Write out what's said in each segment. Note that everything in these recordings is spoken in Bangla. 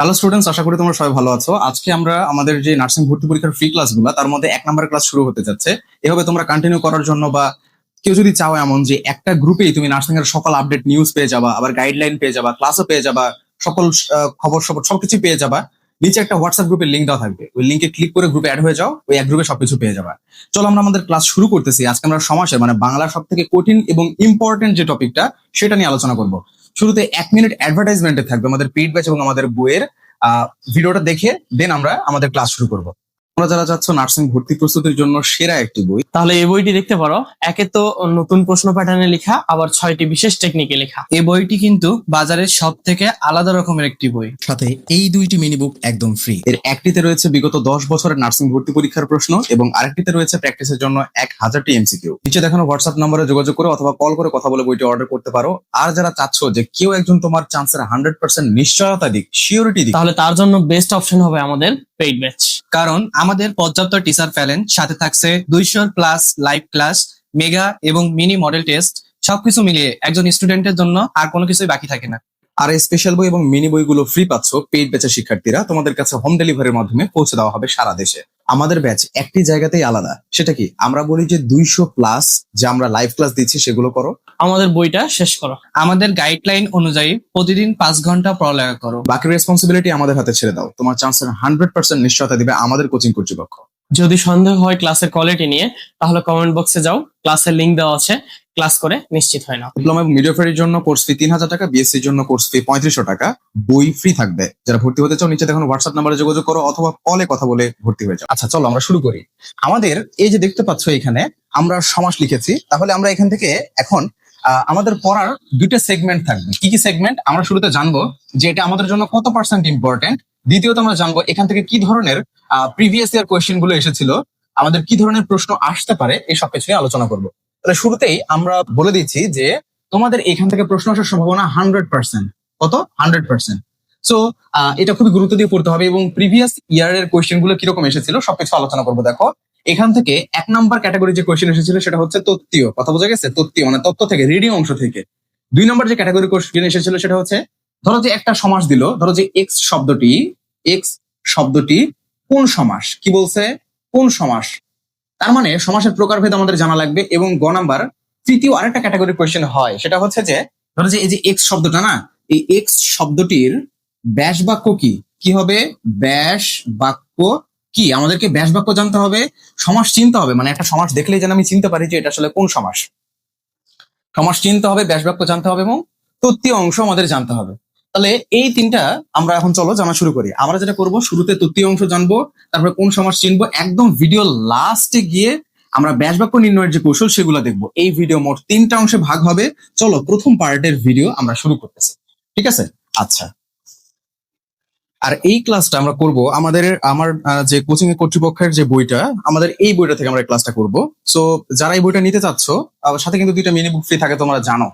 হ্যালো স্টুডেন্টস আশা করি তোমরা সবাই ভালো আছো। আজকে আমরা আমাদের যে নার্সিং ভর্তি পরীক্ষার ফ্রি ক্লাসগুলো তার মধ্যে এক নাম্বার ক্লাস শুরু হতে যাচ্ছে। এভাবে তোমরা কন্টিনিউ করার জন্য বা কেউ যদি চাও এমন যে একটা গ্রুপেই তুমি নার্সিং এর সকল আপডেট নিউজ পেয়ে যাবা, আবার গাইডলাইন পেয়ে যাবা ক্লাসও পেয়ে যাবা, সকল খবর সবর সবকিছু পেয়ে যাবা, নিচে একটা হোয়াটসঅ্যাপ গ্রুপের লিঙ্ক দেওয়া থাকবে। ওই লিঙ্কে ক্লিক করে গ্রুপে অ্যাড হয়ে যাও, ওই এক গ্রুপে সবকিছু পেয়ে যাবা। চলো আমরা আমাদের ক্লাস শুরু করতেছি। আজকে আমরা সমাসের মানে বাংলার সব থেকে কঠিন এবং ইম্পর্টেন্ট যে টপিকটা সেটা নিয়ে আলোচনা করব। শুরুতে এক মিনিট অ্যাডভার্টাইজমেন্টে থাকবে আমাদের পেইড ব্যাচ এবং আমাদের বইয়ের ভিডিওটা দেখে দেন আমরা আমাদের ক্লাস শুরু করব। তোমরা যারা যাচ্ছ নার্সিং ভর্তি প্রস্তুতির জন্য সেরা একটি বই। তাহলে এই বইটি দেখতে পারো। একে তো নতুন প্রশ্ন প্যাটার্নে লেখা আবার ছয়টি বিশেষ টেকনিকে লেখা। এই বইটি কিন্তু বাজারের সব থেকে আলাদা রকমের একটি বই। সাথে এই দুইটি মিনি বুক একদম ফ্রি এর একটিতে রয়েছে বিগত দশ বছরের নার্সিং ভর্তি পরীক্ষার প্রশ্ন এবং আরেকটিতে রয়েছে প্র্যাকটিসের জন্য এক হাজারটি এমসিকিউ নিচে দেখানো হোয়াটসঅ্যাপ নম্বরে যোগাযোগ করে অথবা কল করে কথা বলে বইটি অর্ডার করতে পারো। আর যারা চাচ্ছ যে কেউ একজন তোমার চান্সের হান্ড্রেড পার্সেন্ট নিশ্চয়তা দিক সিওরিটি দিক তাহলে তার জন্য বেস্ট অপশন হবে আমাদের পেইড ব্যাচ কারণ আমাদের পর্যাপ্ত টিচার ফেলেন সাথে থাকছে দুইশো প্লাস লাইভ ক্লাস মেগা এবং মিনি মডেল টেস্ট সবকিছু মিলিয়ে একজন স্টুডেন্টের জন্য আর কোনো কিছুই বাকি থাকে না। আর এই স্পেশাল বই এবং মিনি বইগুলো ফ্রি পাচ্ছ পেইড ব্যাচের শিক্ষার্থীরা। তোমাদের কাছে হোম ডেলিভারির মাধ্যমে পৌঁছে দেওয়া হবে সারা দেশে। আমাদের ব্যাচ একটি জায়গাতেই আলাদা। সেটা কি? আমরা বলি যে দুইশো প্লাস যে আমরা লাইভ ক্লাস দিচ্ছি সেগুলো করো। আমাদের বইটা শেষ করো। আমাদের গাইডলাইন অনুযায়ী প্রতিদিন পাঁচ ঘণ্টা পড়ালেখা করো। বাকি রেসপন্সিবিলিটি আমাদের হাতে ছেড়ে দাও। তোমার চান্সের হান্ড্রেড পার্সেন্ট নিশ্চয়তা দিবে আমাদের কোচিং কর্তৃপক্ষ। যদি সন্দেহ হয় ক্লাসের কোয়ালিটি নিয়ে তাহলে কমেন্ট বক্সে যাও। ক্লাসের লিংক দেওয়া আছে। ক্লাস করে নিশ্চিত হয় না। ডিপ্লোমা এবং মিডিওফারির জন্য কোর্স ফি তিন হাজার টাকা বিএসসির জন্য কোর্স ফি পঁয়ত্রিশশো টাকা। বই ফ্রি থাকবে। যারা ভর্তি হতে চাও নিচে দেখুন হোয়াটসঅ্যাপ নাম্বারে যোগাযোগ করো অথবা কলে কথা বলে ভর্তি হয়ে যাও। আচ্ছা চলো আমরা শুরু করি। আমাদের এই যে দেখতে পাচ্ছ এখানে আমরা সমাস লিখেছি। তাহলে আমরা এখান থেকে এখন আহ, আমাদের পড়ার দুইটা সেগমেন্ট থাকবে। কি কি সেগমেন্ট আমরা শুরুতে জানব যে এটা আমাদের জন্য কত পার্সেন্ট ইম্পর্টেন্ট দ্বিতীয়ত আমরা জানব এখান থেকে কি ধরনের প্রিভিয়াস ইয়ার কোয়েশ্চেনগুলো এসেছিল। আমাদের কি ধরনের প্রশ্ন আসতে পারে এই সব কিছু নিয়ে আলোচনা করব। তাহলে শুরুতেই আমরা বলে দিচ্ছি যে তোমাদের এখান থেকে প্রশ্ন আসার সম্ভাবনা হান্ড্রেড পার্সেন্ট কত? হান্ড্রেড পার্সেন্ট সো এটা খুবই গুরুত্ব দিয়ে পড়তে হবে এবং প্রিভিয়াস ইয়ারের কোয়েশ্চেনগুলো কীরকম এসেছিল সবকিছু আলোচনা করব, দেখো। এখান থেকে এক নাম্বার ক্যাটাগরি যে কোয়েশ্চেন এসেছিল সেটা হচ্ছে তত্ত্বীয়। কথা বোঝা গেছে? তত্ত্বীয় মানে তত্ত্ব থেকে রিডিং অংশ থেকে। দুই নম্বর যে ক্যাটাগরি কোয়েশ্চেন এসেছিল সেটা হচ্ছে, ধরো যে একটা সমাস দিল, ধরো যে এক্স শব্দটি এক্স শব্দটি কোন সমাস? কি বলছে? কোন সমাস? তার মানে সমাসের প্রকারভেদ আমাদের জানা লাগবে এবং গ নাম্বার তৃতীয় আরেকটা ক্যাটাগরি কোয়েশ্চেন হয়, সেটা হচ্ছে যে, ধরো যে এই যে এক্স শব্দটা না, এই এক্স শব্দটির ব্যাস বাক্য কি? কি হবে? ব্যাস বাক্য কি? আমাদেরকে ব্যাস বাক্য জানতে হবে, সমাস চিনতে হবে মানে একটা সমাস দেখলেই যেন আমি চিনতে পারি যে এটা আসলে কোন সমাস। সমাস চিনতে হবে, ব্যাস বাক্য জানতে হবে এবং তত্ত্বীয় অংশ আমাদের জানতে হবে। তাহলে এই তিনটা আমরা এখন চলো জানা শুরু করি। আমরা যেটা করব, শুরুতে তৃতীয় অংশ জানব, তারপরে কোন সমাস চিনবো, একদম ভিডিও লাস্টে গিয়ে আমরা ব্যাস বাক্য নির্ণয়ের যে কৌশল সেগুলো দেখব। এই ভিডিও মোট তিনটা অংশে ভাগ হবে। চলো প্রথম পার্টের ভিডিও আমরা শুরু করতেছি। ঠিক আছে? আচ্ছা। আর এই ক্লাসটা আমরা করব আমাদের, আমার যে কোচিং এর কর্তৃপক্ষের যে বইটা, আমাদের এই বইটা থেকে আমরা ক্লাসটা করব। সো যারা এই বইটা নিতে চাচ্ছ সাথে কিন্তু দুইটা মিনি বুক ফ্রি থাকে, তোমরা জানো।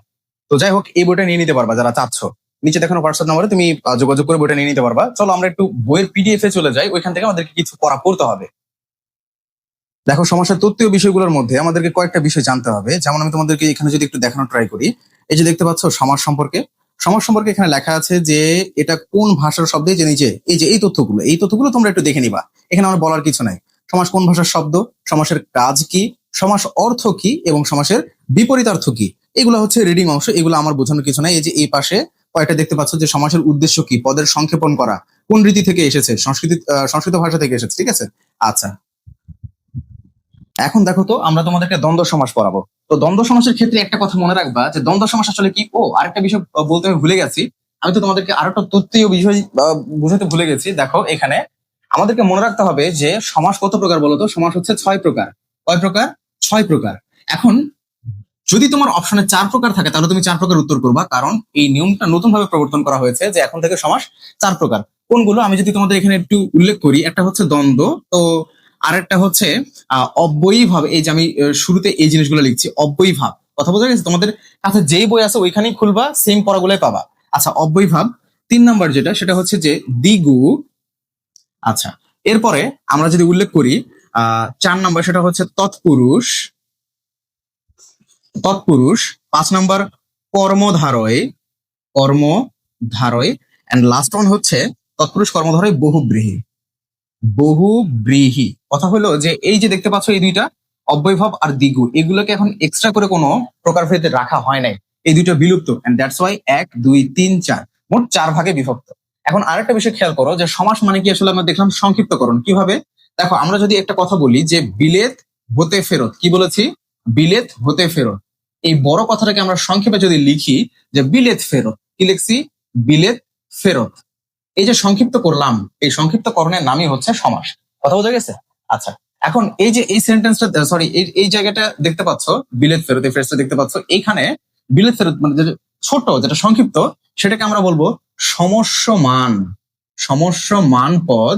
তো যাই হোক, এই বইটা নিয়ে নিতে পারবা যারা চাচ্ছ। নিচে দেখো হোয়াটসঅ্যাপ নাম্বারে তুমি যোগাযোগ করে বইটা নিয়ে নিতে পারবা। চলো আমরা একটু বইয়ের পিডিএফ এ চলে যাই, ওইখান থেকে আমাদেরকে কিছু পড়া পড়তে হবে। দেখো, সমস্যার তত্ত্বীয় বিষয়গুলোর মধ্যে আমাদেরকে কয়েকটা বিষয় জানতে হবে। যেমন আমি তোমাদেরকে এখানে যদি একটু দেখানো ট্রাই করি, এই যে দেখতে পাচ্ছ সমাজ সম্পর্কে। সমাজ সম্পর্কে এখানে লেখা আছে যে, এটা কোন ভাষার শব্দ যে নিচে, এই যে এই তথ্যগুলো এই তথ্যগুলো তোমরা একটু দেখে নিবা। এখানে আমার বলার কিছু নাই। সমাজ কোন ভাষার শব্দ সমাসের কাজ কি সমাস অর্থ কি, এবং সমাসের বিপরীতার্থ কি? এগুলো হচ্ছে রিডিং অংশ, এগুলো আমার বোঝানোর কিছু নাই। এই যে এই পাশে কয়েকটা দেখতে পাচ্ছ যে সমাসের উদ্দেশ্য কি? পদের সংক্ষেপণ করা। কোন রীতি থেকে এসেছে? সংস্কৃতি সংস্কৃত ভাষা থেকে এসেছে ঠিক আছে? আচ্ছা। এখন দেখো তো আমরা তোমাদেরকে দ্বন্দ্ব সমাস পড়াবো। তো দ্বন্দ্ব সমাসের ক্ষেত্রে একটা কথা মনে রাখবা যে দ্বন্দ্ব সমাস আসলে কি? ও আরেকটা বিষয় বলতে আমি ভুলে গেছি। আমি তো তোমাদেরকে আরেকটা তথ্যীয় বিষয় আহ, বুঝাতে ভুলে গেছি। দেখো এখানে আমাদেরকে মনে রাখতে হবে যে সমাস কত প্রকার বলতো? সমাস হচ্ছে ছয় প্রকার। কয় প্রকার? ছয় প্রকার। এখন যদি তোমার অপশনে চার প্রকার থাকে তাহলে তুমি চার প্রকার উত্তর করবা। কারণ এই নিয়মটা নতুন ভাবে প্রবর্তন করা হয়েছে যে এখন থেকে সমাস চার প্রকার। কোনগুলো? আমি যদি তোমাদের এখানে একটু উল্লেখ করি একটা হচ্ছে দ্বন্দ্ব তো আরেকটা হচ্ছে আহ, অব্যয়ী ভাব এই যে আমি শুরুতে এই জিনিসগুলো লিখছি অব্যয়ী ভাব কথা বোঝা গেছে? তোমাদের কাছে যেই বই আছে ওইখানেই খুলবা সেম পড়াগুলোই পাবা। আচ্ছা অব্যয়ী ভাব তিন নাম্বার যেটা সেটা হচ্ছে যে দিগু আচ্ছা এরপরে আমরা যদি উল্লেখ করি আহ চার নাম্বার সেটা হচ্ছে তৎপুরুষ। তৎপুরুষ, পাঁচ নাম্বার কর্মধারয় কর্মধারয় এন্ড লাস্ট ওয়ান হচ্ছে তৎপুরুষ কর্মধারয় বহুব্রীহি। বহুব্রীহি। কথা হলো যে এই যে দেখতে পাচ্ছ এই দুইটা, অব্যয়ভাব আর দ্বিগু এগুলোকে এখন এক্সট্রা করে কোনো প্রকারভেদে রাখা হয় নাই। এই দুইটা বিলুপ্ত এন্ড দ্যাটস ওয়াই এক, দুই, তিন, চার, মোট চার ভাগে বিভক্ত। এখন আরেকটা বিষয় খেয়াল করো যে সমাস মানে কি আসলে আমরা দেখলাম সংক্ষিপ্তকরণ। কীভাবে? দেখো আমরা যদি একটা কথা বলি যে বিলেত হতে ফেরত, কি বলেছি? বিলেত হতে ফেরত। এই বড় কথাটাকে আমরা সংক্ষেপে যদি লিখি যে বিলেত ফেরত, কি লিখছি? বিলেত ফেরত। এই যে সংক্ষিপ্ত করলাম, এই সংক্ষিপ্তকরণের নামই হচ্ছে সমাস। কথা বোঝা গেছে? আচ্ছা এখন এই যে এই সেন্টেন্সটা সরি এই এই জায়গাটা দেখতে পাচ্ছ, বিলেত ফেরত, এই ফ্রেজটা দেখতে পাচ্ছ, এইখানে বিলেত ফেরত মানে যেটা ছোট, যেটা সংক্ষিপ্ত, সেটাকে আমরা বলব সমস্যমান। সমস্যমান পদ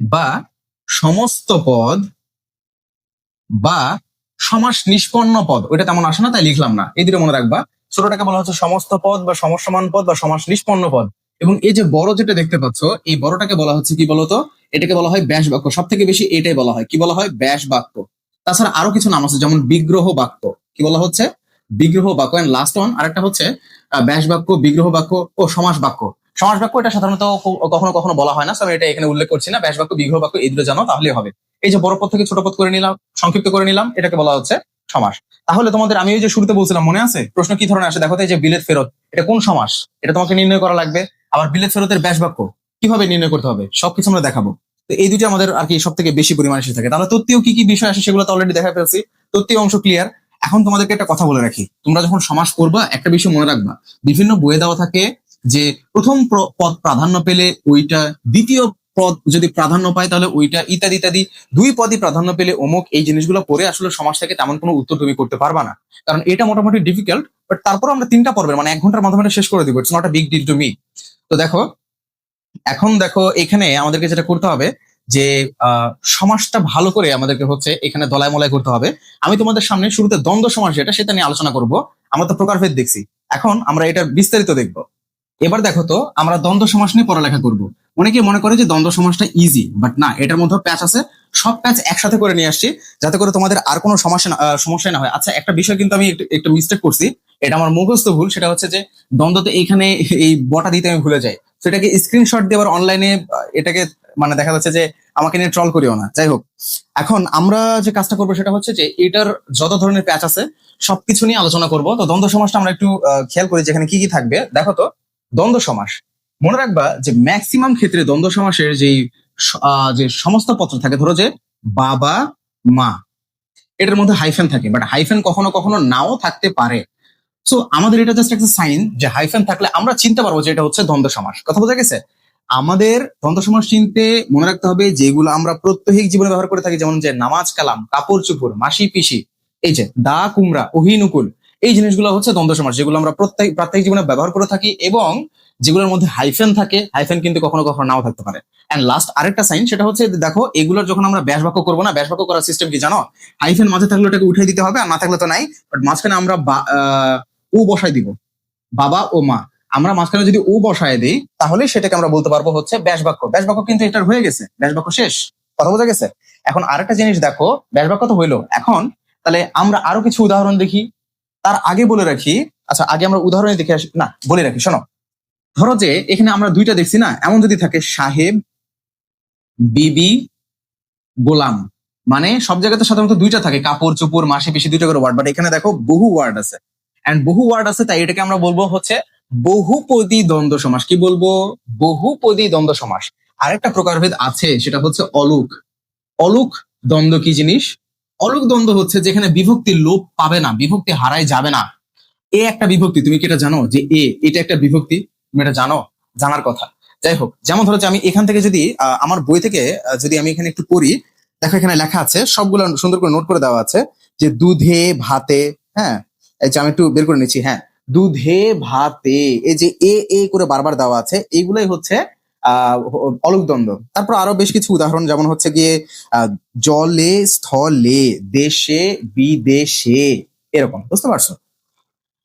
বা সমস্ত পদ বা সমাস নিষ্পন্ন পদ। ওইটা তেমন আসে না, তাই লিখলাম না। এই দুটো মনে রাখবা। ছোটটাকে বলা হচ্ছে সমস্ত পদ বা সমস্যমান পদ বা সমাস নিষ্পন্ন পদ। এবং এই যে বড় যেটা দেখতে পাচ্ছ, এই বড়টাকে বলা হচ্ছে কি বলতো? এটাকে বলা হয় ব্যাস বাক্য। সব থেকে বেশি এটাই বলা হয়। কি বলা হয়? ব্যাস বাক্য। তাছাড়া আরও কিছু নাম আছে, যেমন বিগ্রহ বাক্য। কি বলা হচ্ছে? বিগ্রহ বাক্য। এন্ড লাস্ট ওয়ান আরেকটা হচ্ছে ব্যাস বাক্য, বিগ্রহ বাক্য ও সমাস বাক্য। সমাস বাক্য এটা সাধারণত কখনো কখনো বলা হয় না আমি এটা এখানে উল্লেখ করছি না। ব্যাস বাক্য, বিগ্রহ বাক্য, এই দুটো জানো তাহলে হবে। এই যে বড় পথ থেকে ছোট পথ করে নিলাম, সংক্ষিপ্ত করে নিলাম, এটাকে বলা হচ্ছে সমাস। তাহলে তোমাদের, আমি ওই যে শুরুতে বলছিলাম, মনে আছে? প্রশ্ন কি ধরনের আসে? দেখো এই যে বিলেত ফেরত, এটা কোন সমাস? এটা তোমাকে নির্ণয় করা লাগবে। আবার বিলেত ফেরতের ব্যাস বাক্য, কীভাবে নির্ণয় করতে হবে? সবকিছু আমরা দেখাবো। তো এই দুটো আমাদের আর কি সব থেকে বেশি পরিমাণে এসে থাকে। তাহলে তত্ত্বীয় কি কি বিষয় আসে সেগুলো তো অলরেডি দেখা ফেলছি। তত্ত্বীয় অংশ ক্লিয়ার এখন তোমাদেরকে একটা কথা বলে রাখি। তোমরা যখন সমাস করবা একটা বিষয় মনে রাখবা। বিভিন্ন বইয়ে দেওয়া থাকে যে প্রথম প্র- পদ প্রাধান্য পেলে ওইটা দ্বিতীয় পদ যদি প্রাধান্য পায় তাহলে ওইটা ইত্যাদি ইত্যাদি দুই পদই প্রাধান্য পেলে অমুক এই জিনিসগুলো পড়ে আসলে সমাজ থেকে তেমন কোনো উত্তর তুমি করতে পারবা না। কারণ এটা মোটামুটি ডিফিকাল্ট বাট তারপর আমরা তিনটা পর্বের মানে এক ঘণ্টার মাধ্যমে শেষ করে দিব it's not big deal to me তো দেখো এখন দেখো এখানে আমাদেরকে যেটা করতে হবে যে আহ, সমাসটা ভালো করে আমাদেরকে হচ্ছে এখানে দলায় মলায় করতে হবে। আমি তোমাদের সামনে শুরুতে দ্বন্দ্ব সমাস যেটা সেটা নিয়ে আলোচনা করব। আমরা তো প্রকারভেদ দেখছি। এখন আমরা এটা বিস্তারিত দেখব। এবার দেখো তো আমরা দ্বন্দ্ব সমাস নিয়ে পড়ালেখা করব। অনেকে মনে করে যে দ্বন্দ্ব সমাসটা ইজি বাট না, এটার মধ্যে প্যাচ আছে। সব প্যাচ একসাথে করে নিয়ে আসছি, যাতে করে তোমাদের আর কোনো সমস্যা সমস্যা না হয়। আচ্ছা একটা বিষয় কিন্তু আমি একটু- মিস্টেক করছি। এটা আমার মুখস্থ ভুল, সেটা হচ্ছে যে দ্বন্দ্বতে এইখানে এই বটা দিতে আমি ভুলে যাই। সেটাকে স্ক্রিনশট দিয়ে আবার অনলাইনে এটাকে মানে দেখা যাচ্ছে যে আমাকে নিয়ে ট্রল করিও না। যাই হোক, এখন আমরা যে কাজটা করব সেটা হচ্ছে যে এটার যত ধরনের প্যাচ আছে, সবকিছু নিয়ে আলোচনা করব। তো দ্বন্দ্ব সমাসটা আমরা একটু খেয়াল করি যেখানে কি কি থাকবে। দেখো তো, দ্বন্দ্ব সমাস মনে রাখবা যে ম্যাক্সিমাম ক্ষেত্রে দ্বন্দ্ব সমাসের যেই যে সমস্ত পত্র থাকে, ধরো যে বাবা, মা, এটার মধ্যে হাইফেন থাকে বাট হাইফেন কখনো কখনো নাও থাকতে পারে। সো আমাদের এটা জাস্ট একটা সাইন যে হাইফেন থাকলে আমরা চিনতে পারব যে এটা হচ্ছে দ্বন্দ্ব সমাস। কথা বোঝা গেছে? আমাদের দ্বন্দ্ব সমাস চিনতে মনে রাখতে হবে যেগুলো আমরা প্রত্যহিক জীবনে ব্যবহার করে থাকি, যেমন যে নামাজ কালাম, কাপড় চুপুর মাসি পিসি, এই যে দা কুমড়া, অহিনুকুল এই জিনিসগুলো হচ্ছে দ্বন্দ্ব সমাস যেগুলো আমরা প্রত্যেক প্রাত্যহিক জীবনে ব্যবহার করে থাকি এবং যেগুলোর মধ্যে হাইফেন থাকে হাইফেন কিন্তু কখনো কখনো নাও থাকতে পারে। অ্যান্ড লাস্ট আরেকটা সাইন সেটা হচ্ছে দেখো, এগুলোর যখন আমরা ব্যাস বাক্য করব না, ব্যাস বাক্য করার সিস্টেম কি জানো? হাইফেন মাঝে থাকলে ওটাকে উঠিয়ে দিতে হবে, আর না থাকলে তো নাই। বাট মাঝখানে আমরা ও বসাই দিব। বাবা ও মা। আমরা মাঝখানে যদি ও বসায় দিই, তাহলে সেটাকে আমরা বলতে পারব হচ্ছে ব্যাস বাক্য। ব্যাস বাক্য কিন্তু এটার হয়ে গেছে। ব্যাস বাক্য শেষ। কথা বোঝা গেছে? এখন আরেকটা জিনিস দেখো, ব্যাস বাক্য তো হইল। এখন তাহলে আমরা আরও কিছু উদাহরণ দেখি। তার আগে বলে রাখি আচ্ছা আগে আমরা উদাহরণে দেখে আসি, না, বলে রাখি, শোনো। ধরো যে, এখানে আমরা দুইটা দেখছি, না? এমন যদি থাকে, সাহেব, বিবি, গোলাম। মানে সব জায়গাতে সাধারণত দুইটা থাকে, কাপড়, চোপড়, মাসে বেশি দুইটা করে ওয়ার্ড বাট এখানে দেখো, বহু ওয়ার্ড আছে। এন্ড বহু ওয়ার্ড আছে, তাই এটাকে আমরা বলব হচ্ছে বহুপদী দ্বন্দ্ব সমাস। কি বলব? বহুপদী দ্বন্দ্ব সমাস। আরেকটা প্রকারভেদ আছে, সেটা হচ্ছে অলুক। অলুক দ্বন্দ্ব কি জিনিস? অলুক দ্বন্দ্ব হচ্ছে যেখানে বিভক্তি লোপ পাবে না, বিভক্তি হারায় যাবে না। এ একটা বিভক্তি, তুমি কি এটা জানো? যে এ, এটা একটা বিভক্তি, তুমি এটা জানো? জানার কথা। যাই হোক, যেমন ধরো যে আমি এখান থেকে যদি আমার বই থেকে যদি আমি এখানে একটু পড়ি, দেখো এখানে লেখা আছে, সবগুলো সুন্দর করে নোট করে দেওয়া আছে, যে দুধে ভাতে হ্যাঁ? এই যে আমি একটু বের করে নিচ্ছি হ্যাঁ। দুধে ভাতে, এই যে এ এ করে বারবার দেওয়া আছে, এইগুলাই হচ্ছে আহ অলুক তারপর আরও বেশ কিছু উদাহরণ, যেমন হচ্ছে গিয়ে জলে, স্থলে, দেশে, বিদেশে, এরকম, বুঝতে পারছ?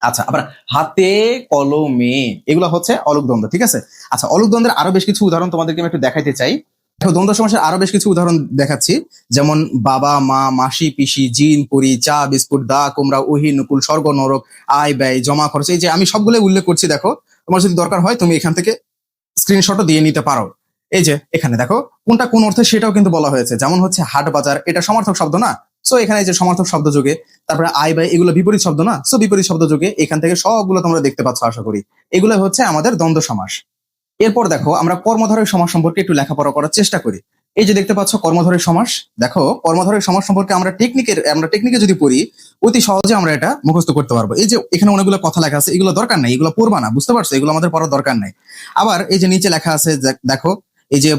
আচ্ছা আবার হাতে কলমে, এগুলো হচ্ছে অলুক দ্বন্দ্ব ঠিক আছে? আচ্ছা অলুক দ্বন্দ্বের আরও বেশ কিছু উদাহরণ তোমাদেরকে আমি একটু দেখাইতে চাই। দেখো, দ্বন্দ্ব সমাসের আরও বেশ কিছু উদাহরণ দেখাচ্ছি। যেমন, বাবা, মা, মাসি, পিসি, জিন, পুরি, চা, বিস্কুট, দা, কুমড়া ওহি নুকুল, স্বর্গ, নরক, আয়, ব্যয়, জমা খরচ, এই যে আমি সবগুলো উল্লেখ করছি, দেখো। তোমার যদি দরকার হয়, তুমি এখান থেকে স্ক্রিনশটও দিয়ে নিতে পারো। এই যে, এখানে দেখো, কোনটা কোন অর্থে সেটাও কিন্তু বলা হয়েছে। যেমন হচ্ছে হাট বাজার, এটা সমর্থক শব্দ না? সো এখানে যে সমর্থক শব্দ যোগে, তারপরে আয় বাই এগুলো বিপরীত শব্দ না? সো বিপরীত শব্দ যোগে, এখান থেকে সবগুলো তোমরা দেখতে পাচ্ছ, আশা করি। এগুলো হচ্ছে আমাদের দ্বন্দ্ব সমাস। এরপর দেখো, আমরা কর্মধারয় সমাস সম্পর্কে একটু লেখাপড়া করার চেষ্টা করি। এই যে দেখতে পাচ্ছ কর্মধারয় সমাস, দেখো কর্মধারয় সমাস সম্পর্কে আমরা টেকনিকের আমরা টেকনিকে যদি পড়ি, অতি সহজে আমরা এটা মুখস্থ করতে পারব। এই যে এখানে অনেকগুলো কথা লেখা আছে, এগুলো দরকার নাই, এগুলো পড়বা না, বুঝতে পারছ? এগুলো আমাদের পড়ার দরকার নাই। আবার এই যে নিচে লেখা আছে, দেখ- এই যে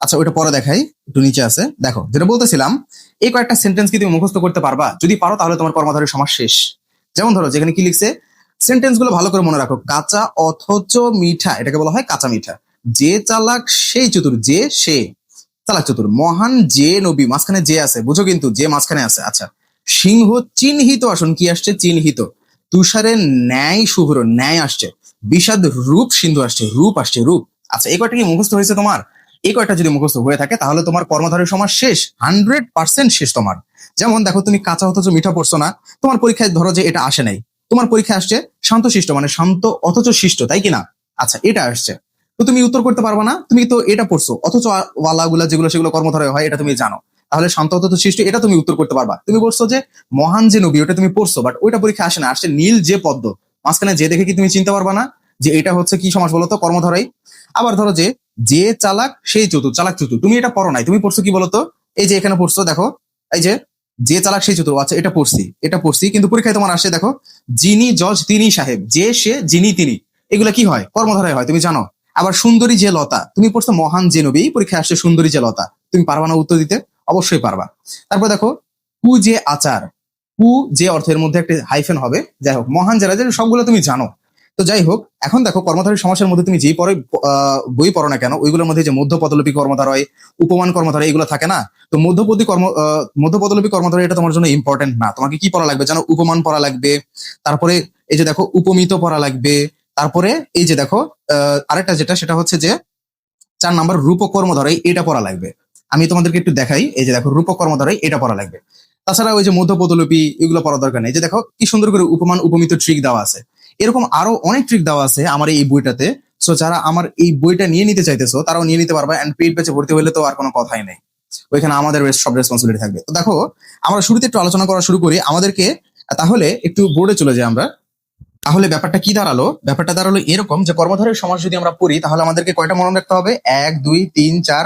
আচ্ছা ওইটা পরে দেখাই, একটু নিচে আছে। দেখো, যেটা বলতেছিলাম, এই কয়েকটা সেন্টেন্স কি তুমি মুখস্থ করতে পারবা? যদি পারো তাহলে তোমার কর্মধারয় সমাস শেষ। যেমন ধরো, যেখানে কি লিখছে সেন্টেন্সগুলো ভালো করে মনে রাখো, কাঁচা অথচ মিঠা, এটাকে বলা হয় কাঁচা মিঠা। যে চালাক সেই চতুর, যে সে চালাক চতুর। মহান যে নবী, মাঝখানে যে আছে, বুঝো কিন্তু যে মাঝখানে আছে। আচ্ছা সিংহ চিহ্নিত আসন কি আসছে? চিহ্নিত। তুষারের ন্যায় শুভ্র, ন্যায় আসছে। বিষাদ রূপ সিন্ধু আসছে, রূপ আসছে, রূপ। আচ্ছা এই কয়টা কি মুখস্থ হয়েছে তোমার? এই কয়টা যদি মুখস্থ হয়ে থাকে, তাহলে তোমার কর্মধারয় সমাজ শেষ হান্ড্রেড পার্সেন্ট শেষ তোমার। যেমন দেখো, তুমি কাঁচা অথচ মিঠা পড়ছো না, তোমার পরীক্ষায় ধরো যে এটা আসে নাই। তোমার পরীক্ষায় আসছে শান্ত শিষ্ট মানে শান্ত অথচ শিষ্ট, তাই কিনা আচ্ছা এটা আসছে। তো তুমি উত্তর করতে পারবা না, তুমি তো এটা পড়ছো। অথচ ওয়ালাগুলা যেগুলো সেগুলো কর্মধারয় হয়, এটা তুমি জানো। তাহলে শান্ত অথচ শিষ্ট এটা তুমি উত্তর করতে পারবা। তুমি বলছো যে, মহান যে নবী, ওটা তুমি পড়ছো বাট ওইটা পরীক্ষা আসে না, আসছে নীল যে পদ্ম। মাঝখানে যে দেখে কি তুমি চিনতে পারবা না? যে এটা হচ্ছে কি সমাজ বলতো? কর্মধারাই আবার ধরো যে যে চালাক, সেই চতুর, চালাক চতুর। তুমি এটা পড়ো নাই, তুমি পড়ছো কি বলতো? এই যে এখানে পড়ছো, দেখো, এই যে যে চালাক, সেই চতুর। আচ্ছা এটা পড়ছি এটা পড়ছি, কিন্তু পরীক্ষায় তোমার আসে দেখো, যিনি জজ তিনি সাহেব। যে সে, যিনি তিনি। এগুলা কি হয়? কর্মধারায় হয়, তুমি জানো। আবার সুন্দরী যে লতা তুমি পড়ছো মহান যে নবী পরীক্ষায় আসছে সুন্দরী যে লতা। তুমি পারবা না উত্তর দিতে? অবশ্যই পারবা। তারপর দেখো কু যে আচার কু যে অর্থের মধ্যে একটা হাইফেন হবে যাই হোক মহান যারা যে সবগুলো তুমি জানো। তো যাই হোক এখন দেখো কর্মধারী সমাসের মধ্যে তুমি যেই পরে বই পড়ো না কেন ওইগুলোর মধ্যে যে মধ্য পদলিপি কর্মধারয় উপমান কর্মধারয় এগুলো থাকে না? তো মধ্যপদী কর্ম আহ, মধ্য পদলিপি কর্মধারয় এটা তোমার জন্য ইম্পর্টেন্ট না। তোমাকে কি পড়া লাগবে? জানো উপমান পড়া লাগবে। তারপরে এই যে দেখো উপমিত পড়া লাগবে। তারপরে এই যে দেখো আরেকটা যেটা, সেটা হচ্ছে যে চার নাম্বার রূপক কর্মধারয় এটা পড়া লাগবে। আমি তোমাদেরকে একটু দেখাই, এই যে দেখো রূপক কর্মধারয় এটা পড়া লাগবে। তাছাড়া ওই যে মধ্য পদলিপি এগুলো পড়া দরকার নেই। যে দেখো, কি সুন্দর করে উপমান, উপমিত ট্রিক দেওয়া আছে। এরকম আরও অনেক ট্রিক দেওয়া আছে আমার এই বইটাতে। সো যারা আমার এই বইটা নিয়ে নিতে চাইতেছো, তারাও নিয়ে নিতে পারবে এন্ড পেড ব্যাচে ভর্তি হলে তো আর কোনো কথাই নেই। ওইখানে আমাদের সব রেসপন্সিবিলিটি থাকবে। তো দেখো, আমরা শুরুতে একটু আলোচনা করা শুরু করি আমাদেরকে। তাহলে একটু বোর্ডে চলে যাই আমরা। তাহলে ব্যাপারটা কি দাঁড়াল? ব্যাপারটা দাঁড়াল এরকম যে কর্মধারের সমাজ যদি আমরা পড়ি, তাহলে আমাদেরকে কয়টা মনে রাখতে হবে? এক, দুই, তিন, চার,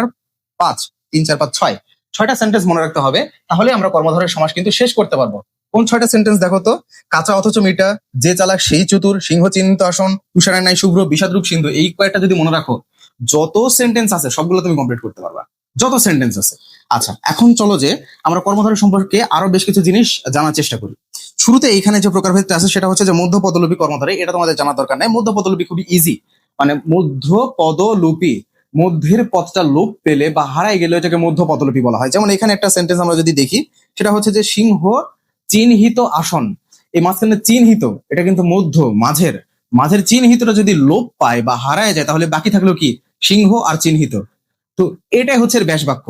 পাঁচ। তিন, চার, পাঁচ, ছয়। ছয়টা সেন্টেন্স মনে রাখতে হবে, তাহলে আমরা কর্মধারের সমাজ কিন্তু শেষ করতে পারব। কোন ছয়টা সেন্টেন্স দেখো তো? কাঁচা অথচ মিটা, যে চালাক সেই চতুর সিংহ চিহ্নিত আসন তুষারের নাই শুভ্র, বিষাদরূপ সিন্ধু, এই কয়েকটা যদি মনে রাখো, যত সেন্টেন্স আছে সবগুলো তুমি কমপ্লিট করতে পারবা। যত সেন্টেন্স আছে। আচ্ছা এখন চলো যে আমরা কর্মধারয় সম্পর্কে আরও বেশ কিছু জিনিস জানার চেষ্টা করি। শুরুতে এইখানে যে প্রকারভেদটা আছে, সেটা হচ্ছে যে মধ্য পদলিপি কর্মধারী, এটা তোমাদের জানার দরকার নেই। মধ্য পদলিপি খুবই ইজি মানে মধ্য পদলিপি, মধ্যের পদটা লোপ পেলে বা হারাই গেলে এটাকে মধ্য পদলিপি বলা হয়। যেমন এখানে একটা সেন্টেন্স আমরা যদি দেখি, সেটা হচ্ছে যে সিংহ চিহ্নিত আসন। এই মাঝখানে চিহ্নিত, এটা কিন্তু মধ্য, মাঝের। মাঝের চিহ্নিতটা যদি লোপ পায় বা হারায় যায়, তাহলে বাকি থাকল কি? সিংহ আর চিহ্নিত। তো এটাই হচ্ছে ব্যাস বাক্য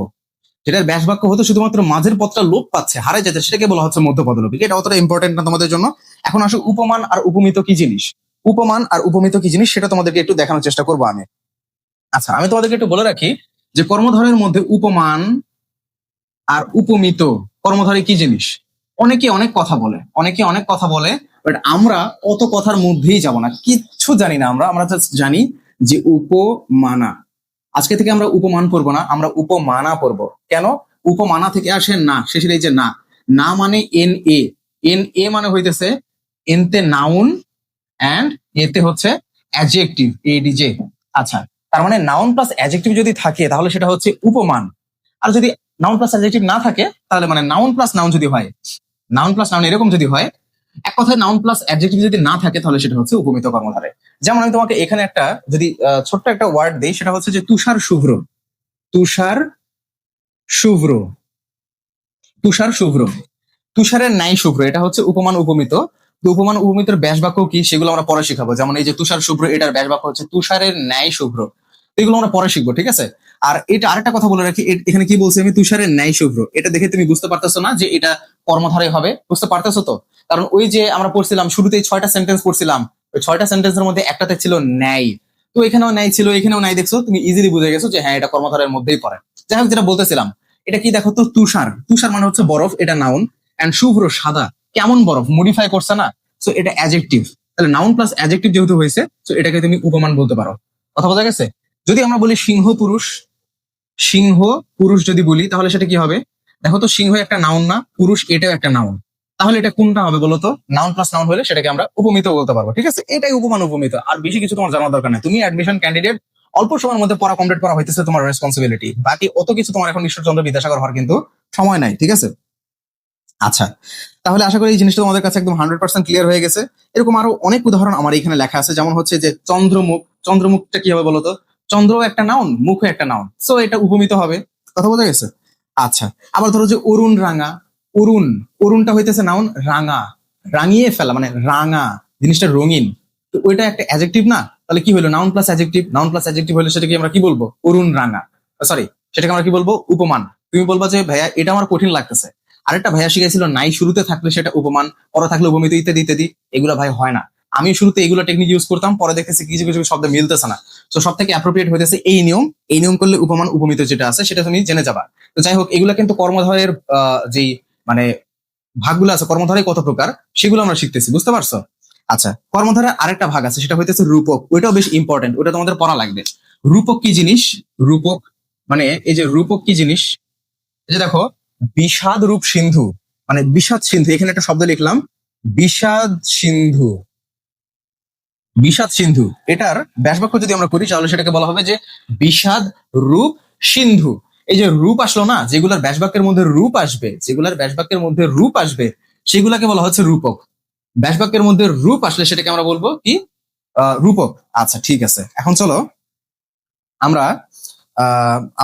যেটার ব্যাস বাক্য হতো শুধুমাত্র মাঝের পথটা লোপ পাচ্ছে, হারাই যাচ্ছে, সেটাকে বলা হচ্ছে মধ্য পদলোপী এটা অতটা ইম্পর্টেন্ট না তোমাদের জন্য। এখন আসো, উপমান আর উপমিত কি জিনিস? উপমান আর উপমিত কি জিনিস সেটা তোমাদেরকে একটু দেখানোর চেষ্টা করব আমি। আচ্ছা আমি তোমাদেরকে একটু বলে রাখি যে কর্মধারের মধ্যে উপমান আর উপমিত কর্মধারে কি জিনিস? অনেকে অনেক কথা বলে, অনেকে অনেক কথা বলে বাট আমরা অত কথার মধ্যেই যাব না। কিচ্ছু জানি না আমরা আমরা জানি যে উপমানা। আজকে থেকে আমরা উপমান করব না, আমরা উপমানা পড়ব কেন? উপমানা থেকে আসে না, শেষের এই যে না। না মানে এন এ এন এ মানে হইতেছে এনতে নাউন অ্যান্ড এতে হচ্ছে অ্যাডজেক্টিভ এডিজে আচ্ছা তার মানে নাউন প্লাস অ্যাডজেক্টিভ যদি থাকে, তাহলে সেটা হচ্ছে উপমান। আর যদি নাউন প্লাস অ্যাডজেক্টিভ না থাকে, তাহলে মানে নাউন প্লাস নাউন যদি হয় নাউন প্লাস নাউন এরকম যদি হয়, এক কথায় নাউন প্লাস অ্যাডজেক্টিভ যদি না থাকে, তাহলে সেটা হচ্ছে উপমিত কর্মধারে। যেমন আমি তোমাকে এখানে একটা যদি ছোট্ট একটা ওয়ার্ড দেই, সেটা হচ্ছে যে তুষার শুভ্র। তুষার শুভ্র। তুষার শুভ্র। তুষারের ন্যায় শুভ্র, এটা হচ্ছে উপমান উপমিত। তো উপমান উপমিতের ব্যাস বাক্য কি, সেগুলো আমরা পরে শিখাবো। যেমন এই যে তুষার শুভ্র, এটার ব্যাস বাক্য হচ্ছে তুষারের ন্যায় শুভ্র। এগুলো আমরা পরে শিখব, ঠিক আছে? আর এটা আরেকটা কথা বলে রাখি এখানে কি বলছি আমি? তুষারের ন্যায় শুভ্র। এটা দেখে তুমি বুঝতে পারতেছো না যে এটা কর্মধারে হবে, বুঝতে পারতেছো তো? কারণ ওই যে আমরা পড়ছিলাম, শুরুতেই ছয়টা সেন্টেন্স পড়ছিলাম ছয়টা সেন্টেন্সের মধ্যে একটাতে ছিল ন্যায়। তো এখানেও ন্যায় ছিল, এখানেও ন্যায় দেখছ, তুমি ইজিলি বুঝে গেছো যে হ্যাঁ এটা কর্মধারের মধ্যেই পড়ে। যাই হোক, যেটা বলতেছিলাম, এটা কি দেখো তো তুষার? তুষার মানে হচ্ছে বরফ, এটা নাউন এন্ড শুভ্র সাদা। কেমন বরফ? মডিফাই করছে না? সো এটা অ্যাজেক্টিভ তাহলে নাউন প্লাস অ্যাজেক্টিভ যেহেতু হয়েছে তো এটাকে তুমি উপমান বলতে পারো। কথা বোঝা গেছে? যদি আমরা বলি সিংহ পুরুষ সিংহ পুরুষ যদি বলি, তাহলে সেটা কি হবে? দেখো তো সিংহ একটা নাউন না, পুরুষ এটাও একটা নাউন তাহলে এটা কোনটা হবে বলতো? নাউন প্লাস নাউন হলে সেটাকে আমরা উপমিত বলতে পারব, ঠিক আছে? এটাই উপমান উপমিত। আর বেশি কিছু তোমার জানার দরকার নেই। তুমি অ্যাডমিশন ক্যান্ডিডেট অল্প সময়ের মধ্যে পড়া কমপ্লিট করা হইতেছে তোমার রেসপন্সিবিলিটি বাকি অত কিছু তোমার এখন ঈশ্বরচন্দ্র বিদ্যাসাগর হওয়ার কিন্তু সময় নাই, ঠিক আছে? আচ্ছা তাহলে আশা করি এই জিনিসটা তোমাদের কাছে একদম হান্ড্রেড পার্সেন্ট ক্লিয়ার হয়ে গেছে। এরকম আরও অনেক উদাহরণ আমার এখানে লেখা আছে। যেমন হচ্ছে যে চন্দ্রমুখ, চন্দ্রমুখটা কি হবে বলতো? চন্দ্র একটা নাউন মুখ একটা নাউন সো এটা উপমিত হবে। কথা বোঝা গেছে? আচ্ছা আবার ধরো যে অরুণ রাঙা অরুণ। অরুণটা হইতেছে নাউন রাঙা। রাঙিয়ে ফেলা মানে রাঙা, জিনিসটা রঙিন। তো ওইটা একটা অ্যাজেক্টিভ না? তাহলে কি হলো noun plus adjective noun plus adjective হলে সেটাকে আমরা কি বলব? অরুণ রাঙা। সরি সেটাকে আমরা কি বলব? উপমান। তুমি বলবা যে, ভাইয়া, এটা আমার কঠিন লাগতেছে। আরেকটা ভাইয়া শিখাইছিল, নাই, শুরুতে থাকলে সেটা উপমান, পরে থাকলে উপমিত ইত্যাদি ইত্যাদি। এগুলো ভাই হয় না। আমি শুরুতে এগুলো টেকনিক ইউজ করতাম, পরে দেখতেছি কিছু কিছু শব্দ মিলতেছে না। তো সব থেকে অ্যাপ্রোপ্রিয়েট হইতেছে এই নিয়ম। এই নিয়ম করলে উপমান, উপমিত যেটা আছে, সেটা তুমি জেনে যাবা। তো যাই হোক, এগুলো কিন্তু কর্মধারের যেই মানে ভাগগুলো আছে কর্মধারে কত প্রকার? সেগুলো আমরা শিখতেছি, বুঝতে পারছ? আচ্ছা কর্মধারের আরেকটা ভাগ আছে, সেটা হইতেছে রূপক। ওইটাও বেশ ইম্পর্টেন্ট ওটা তোমাদের পড়া লাগবে। রূপক কি জিনিস? রূপক মানে এই যে রূপক কি জিনিস? এই যে দেখো, বিষাদ রূপ সিন্ধু মানে বিষাদ সিন্ধু, এখানে একটা শব্দ লিখলাম, বিষাদ সিন্ধু। বিষাদ সিন্ধু, এটার ব্যাসবাক্য যদি আমরা করি, তাহলে সেটাকে বলা হবে যে বিষাদ রূপ সিন্ধু। এই যে রূপ আসলো না, যেগুলোর ব্যাসবাক্যের মধ্যে রূপ আসবে, যেগুলোর ব্যাসবাক্যের মধ্যে রূপ আসবে, সেগুলাকে বলা হচ্ছে রূপক। ব্যাসবাক্যের মধ্যে রূপ আসলে সেটাকে আমরা বলব কি? রূপক। আচ্ছা ঠিক আছে। এখন চলো আমরা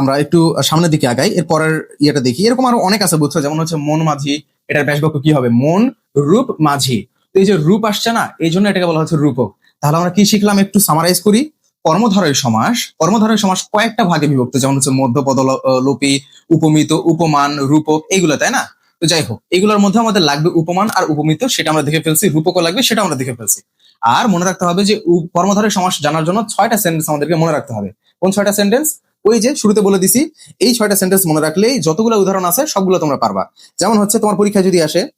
আমরা একটু সামনের দিকে আগাই, এর পরের ইয়েটা দেখি। এরকম আরও অনেক আছে বুঝছ, যেমন হচ্ছে মন মাঝি, এটার ব্যাসবাক্য কি হবে? মন, রূপ, মাঝি। তো এই যে রূপ আসছে না, এই জন্য এটাকে বলা হচ্ছে রূপক। তাহলে আমরা কি শিখলাম? একটু সামারাইজ করি। কর্মধারয় সমাস কর্মধারয় সমাস কয়েকটা ভাগে বিভক্ত, যেমন হচ্ছে মধ্যপদ ল- লোপী উপমিত, উপমান রূপক এইগুলো, তাই না? তো যাই হোক, এগুলোর মধ্যে আমাদের লাগবে উপমান আর উপমিত, সেটা আমরা দেখে ফেলছি। রূপকও লাগবে, সেটা আমরা দেখে ফেলছি। আর মনে রাখতে হবে যে কর্মধারয় সমাস জানার জন্য ছয়টা সেন্টেন্স আমাদেরকে মনে রাখতে হবে। কোন ছয়টা সেন্টেন্স ওই যে শুরুতে বলে দিছি, এই ছয়টা সেন্টেন্স মনে রাখলেই যতগুলো উদাহরণ আছে, সবগুলো তোমরা পারবা। যেমন হচ্ছে তোমার পরীক্ষা যদি আসে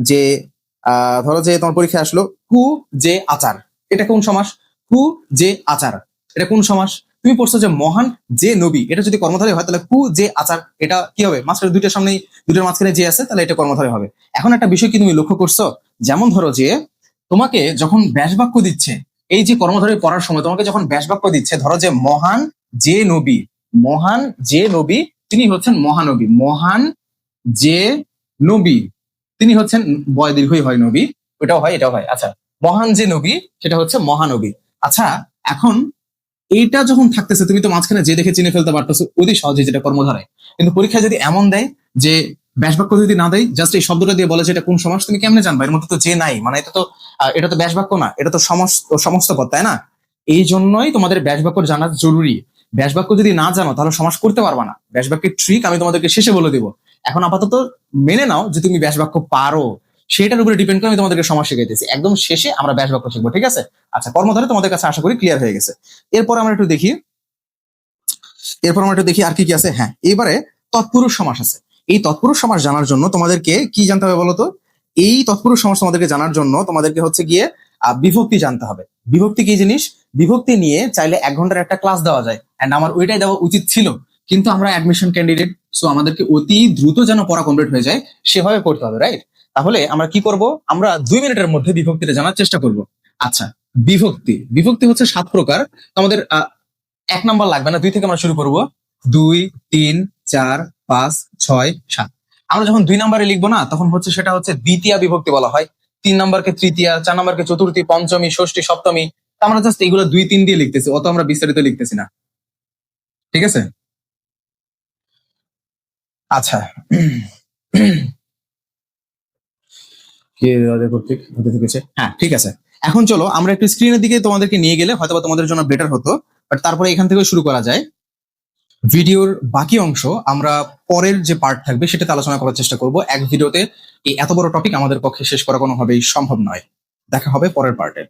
যে আহ ধরো যে তোমার পরীক্ষা আসলো, হু, যে, আচার। এটা কোন সমাস? হু, যে, আচার। এটা কোন সমাস? তুমি পড়ছো যে মহান, যে নবী। এটা যদি কর্মধারী হয়, তাহলে কু, যে, আচার, এটা কি হবে? মাঝখানে দুইটার সামনে দুইটার মাঝখানে যে আছে, তাহলে এটা কর্মধারী হবে। এখন একটা বিষয় কি তুমি লক্ষ্য করছ? যেমন ধরো যে, তোমাকে যখন ব্যাসবাক্য দিচ্ছে, এই যে কর্মধারী পড়ার সময় তোমাকে যখন ব্যাসবাক্য দিচ্ছে, ধরো যে মহান, যে নবী। মহান, যে নবী, তিনি হচ্ছেন মহানবী। মহান, যে নবী। তিনি হচ্ছেন, বয় দীর্ঘই হয় নবী। ওটাও হয়, এটাও হয়। আচ্ছা মহান যে নবী, সেটা হচ্ছে মহানবী। আচ্ছা এখন এইটা যখন থাকতেছে, তুমি তো মাঝখানে যে দেখে চিনে ফেলতে পারতেছো, অতি সহজে যেটা কর্মধারায়। কিন্তু পরীক্ষা যদি এমন দেয় যে ব্যাসবাক্য যদি না দেয় জাস্ট এই শব্দটা দিয়ে বলে যে এটা কোন সমাস, তুমি কেমনে জানবা? এর মধ্যে তো যে নাই মানে এটা তো এটা তো ব্যাসবাক্য না, এটা তো সমস্ত সমস্ত পদ তাই না? এই জন্যই তোমাদের ব্যাসবাক্য জানা জরুরি। ব্যাসবাক্য যদি না জানো, তাহলে সমাস করতে পারবা না। ব্যাস ব্যাসবাক্যের ট্রিক আমি তোমাদেরকে শেষে বলে দিব। এখন আপাতত মেনে নাও যে তুমি ব্যাসবাক্য পারো। সেটার উপরে ডিপেন্ড করে আমি তোমাদেরকে সমাজ শিখাইতেছি। একদম শেষে আমরা ব্যাসবাক্য শিখব, ঠিক আছে? আচ্ছা কর্মধারে তোমাদের কাছে আশা করি ক্লিয়ার হয়ে গেছে। এরপর আমরা একটু দেখি, এরপর আমরা একটু দেখি আর কি কি আছে। হ্যাঁ এবারে তৎপুরুষ সমাস আছে। এই তৎপুরুষ সমাস জানার জন্য তোমাদেরকে কি জানতে হবে বলতো? এই তৎপুরুষ সমাস তোমাদেরকে জানার জন্য তোমাদেরকে হচ্ছে গিয়ে বিভক্তি জানতে হবে। বিভক্তি কি জিনিস? বিভক্তি নিয়ে চাইলে এক ঘণ্টার একটা ক্লাস দেওয়া যায়। এন্ড আমার ওইটাই দেওয়া উচিত ছিল। কিন্তু আমরা অ্যাডমিশন ক্যান্ডিডেট সো আমাদেরকে অতি দ্রুত যেন পড়া কমপ্লিট হয়ে যায়, সেভাবে করতে হবে রাইট তাহলে আমরা কি করব? আমরা দুই মিনিটের মধ্যে বিভক্তিটা জানার চেষ্টা করব। আচ্ছা বিভক্তি। বিভক্তি হচ্ছে সাত প্রকার। আমাদের এক নাম্বার লাগবে না, দুই থেকে আমরা শুরু করব। দুই, তিন, চার, পাঁচ, ছয়, সাত। আমরা যখন দুই নাম্বারে লিখব না, তখন হচ্ছে সেটা হচ্ছে দ্বিতীয় বিভক্তি বলা হয়। তিন নাম্বারকে তৃতীয়া, চার নাম্বারকে চতুর্থী, পঞ্চমী, ষষ্ঠী, সপ্তমী। আমরা জাস্ট এগুলো দুই, তিন দিয়ে লিখতেছি, অত আমরা বিস্তারিত লিখতেছি না। ঠিক আছে? আচ্ছা। কে রাজা কর্তৃক হতে থেকেছে। হ্যাঁ। ঠিক আছে। এখন চলো আমরা একটু স্ক্রিনের দিকে তোমাদেরকে নিয়ে গেলে হয়তো তোমাদের জন্য বেটার হতো। বাট তারপরে এখান থেকে শুরু করা যায়। ভিডিওর বাকি অংশ আমরা পরের যে পার্ট থাকবে সেটাতে আলোচনা করার চেষ্টা করব। এক ভিডিওতে এই এত বড় টপিক আমাদের পক্ষে শেষ করা কোনোভাবেই সম্ভব নয়। দেখা হবে পরের পার্টে